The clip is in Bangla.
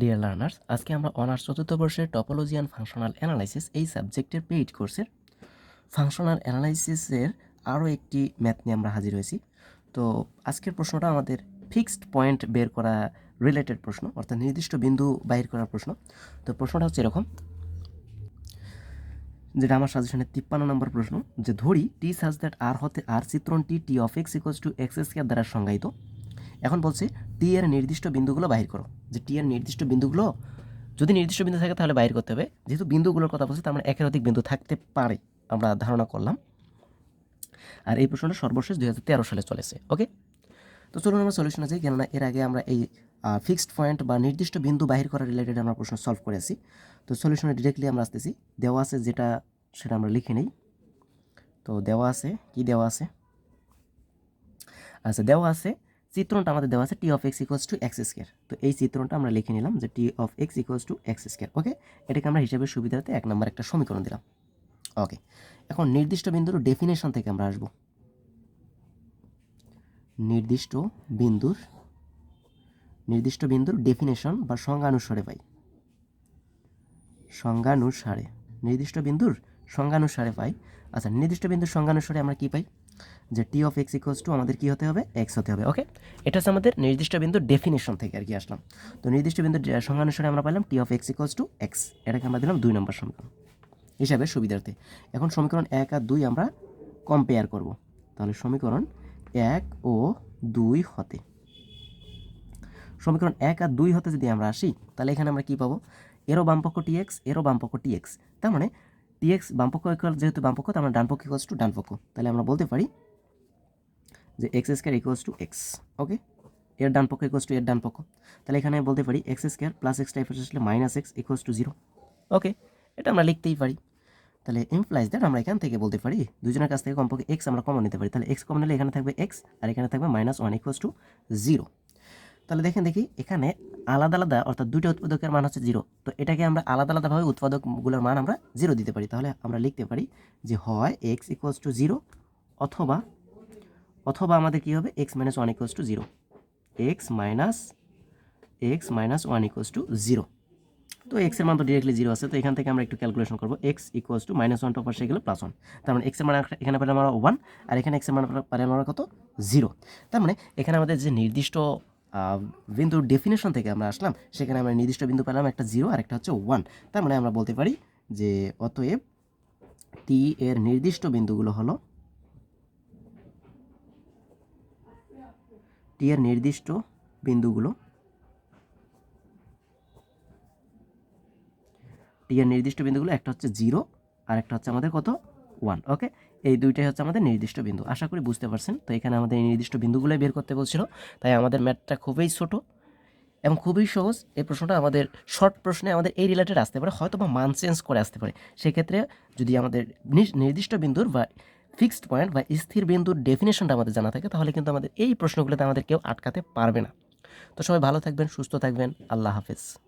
ডিয়ার লার্নার্স আজকে আমরা অনার্স চতুর্থ বর্ষের টপোলজি অ্যান্ড ফাংশনাল অ্যানালাইসিস এই সাবজেক্টের পেইড কোর্সের ফাংশনাল অ্যানালাইসিসের আরও একটি ম্যাথ নিয়ে আমরা হাজির হয়েছি। তো আজকের প্রশ্নটা আমাদের ফিক্সড পয়েন্ট বের করা রিলেটেড প্রশ্ন, অর্থাৎ নির্দিষ্ট বিন্দু বাইর করার প্রশ্ন। তো প্রশ্নটা হচ্ছে এরকম। যেটা আমার সাজেশনের তিপ্পান্ন নম্বর প্রশ্ন, যে ধরি টি সাজ দ্যাট আর হতে আর চিত্রণটি T of X equals to X square দ্বারা সংজ্ঞায়িত। এখন বলছে টি এর নির্দিষ্ট বিন্দুগুলো বাহির করো। যে টি এর নির্দিষ্ট বিন্দুগুলো যদি নির্দিষ্ট বিন্দু থাকে তাহলে বাইর করতে হবে। যেহেতু বিন্দুগুলোর কথা বলছে, তার মানে একের অধিক বিন্দু থাকতে পারে, আমরা ধারণা করলাম। আর এই প্রশ্নটা সর্বশেষ দু হাজার তেরো সালে চলেছে, ওকে? তো চলুন আমরা সলিউশনে যাই, কেননা এর আগে আমরা এই ফিক্সড পয়েন্ট বা নির্দিষ্ট বিন্দু বাহির করা রিলেটেড আমরা প্রশ্ন সলভ করেছি। তো সলিউশনে ডিরেক্টলি আমরা আসতেছি। দেওয়া আছে যেটা, সেটা আমরা লিখে নিই। তো দেওয়া আছে, কি দেওয়া আছে? আচ্ছা দেওয়া আছে চিত্রণটা আমাদের দেওয়া আছে T of X equals to X square তো এই চিত্রণটা আমরা লিখে নিলাম যে T of X equals to X square okay এটাকে আমরা হিসাবের সুবিধাতে এক নম্বর একটা সমীকরণ দিলাম ওকে এখন নির্দিষ্ট বিন্দুর ডেফিনেশন থেকে আমরা আসব। নির্দিষ্ট বিন্দুর নির্দিষ্ট বিন্দুর ডেফিনেশন বা সংজ্ঞানুসারে পাই। সংজ্ঞানুসারে, নির্দিষ্ট বিন্দুর সংজ্ঞানুসারে পাই। আচ্ছা নির্দিষ্ট বিন্দুর সংজ্ঞানুসারে আমরা কি পাই? যে T of X equals to আমাদের কী হতে হবে? এক্স হতে হবে ওকে এটা হচ্ছে আমাদের নির্দিষ্ট বিন্দু ডেফিনেশন থেকে আর কি আসলাম। তো নির্দিষ্ট বিন্দু সংজ্ঞানুসারে আমরা পেলাম T of X equals to X এটাকে আমরা দিলাম দুই নম্বর সমীকরণ। হিসাবে সুবিধার্থে। এখন সমীকরণ এক আর দুই আমরা কম্পেয়ার করব। তাহলে সমীকরণ এক ও দুই হতে। সমীকরণ এক আর দুই হতে যদি আমরা আসি, তাহলে এখানে আমরা কী পাবো? এরও বামপক্ষ টি এক্স এরও বামপক্ষ টি এক্স তার মানে টি এক্স বামপক্ষ ইকুয়াল যেহেতু বামপক্ষ তার মানে ডানপক্ষ ইকুয়ালস টু ডানপক্ষ তাহলে আমরা বলতে পারি যে X square equals to X okay এর ডান পক্ষ ইকুয়ালস টু এর ডান পক্ষ। তাহলে এখানে বলতে পারি X square plus X type আসলে minus X equals to zero okay এটা আমরা লিখতেই পারি। তাহলে ইমপ্লাইজ দ্যাট আমরা এখান থেকে বলতে পারি, দুজনের কাছ থেকে কমপক্ষে এক্স আমরা কমন নিতে পারি। তাহলে এক্স কমন নিলে এখানে থাকবে এক্স আর এখানে থাকবে minus one equals to zero তাহলে দেখেন দেখি, এখানে আলাদা আলাদা, অর্থাৎ দুইটা উৎপাদকের মান হচ্ছে জিরো তো এটাকে আমরা আলাদা আলাদাভাবে উৎপাদকগুলোর মান আমরা জিরো দিতে পারি। তাহলে আমরা লিখতে পারি যে হয় এক্স ইকুয়ালস টু জিরো অথবা অথবা আমাদের কী হবে? X minus one equals to zero X minus X minus one equals to zero তো এক্সের মান তো ডিরেক্টলি জিরো আছে, তো এখান থেকে আমরা একটু ক্যালকুলেশন করব। X equals to minus one top আসে গেলে প্লাস ওয়ান তার মানে এক্সের মান এখানে পেলাম আমরা ওয়ান আর এখানে এক্সের মান পেলাম আমরা কত? জিরো তার মানে এখানে আমাদের যে নির্দিষ্ট বিন্দুর ডেফিনেশন থেকে আমরা আসলাম, সেখানে আমরা নির্দিষ্ট বিন্দু পেলাম, একটা জিরো আর একটা হচ্ছে ওয়ান তার মানে আমরা বলতে পারি যে অতএব টি এর নির্দিষ্ট বিন্দুগুলো হলো টি এর নির্দিষ্ট বিন্দুগুলো টি এর নির্দিষ্ট বিন্দুগুলো, একটা হচ্ছে জিরো আর একটা হচ্ছে আমাদের কত? One, okay? এই দুইটাই হচ্ছে আমাদের নির্দিষ্ট বিন্দু। আশা করি বুঝতে পারছেন? তো এখানে আমাদের এই নির্দিষ্ট বিন্দুগুলোই বের করতে বলছিল। তাই আমাদের ম্যাথটা খুবই ছোট এবং খুবই সহজ। এই প্রশ্নটা আমাদের শর্ট প্রশ্নে আমাদের এই রিলেটেড আসতে পারে হয়তো বা মান চেঞ্জ করে আসতে পারে। সেক্ষেত্রে যদি আমাদের নির- নির্দিষ্ট বিন্দুর বা ফিক্সড পয়েন্ট বা স্থির বিন্দুর ডেফিনেশনটা আমাদের জানা থাকে, তাহলে কিন্তু আমাদের এই প্রশ্নগুলোতে আমাদের কেউ আটকাতে পারবে না। তো সবাই ভালো থাকবেন, সুস্থ থাকবেন। আল্লাহ হাফেজ।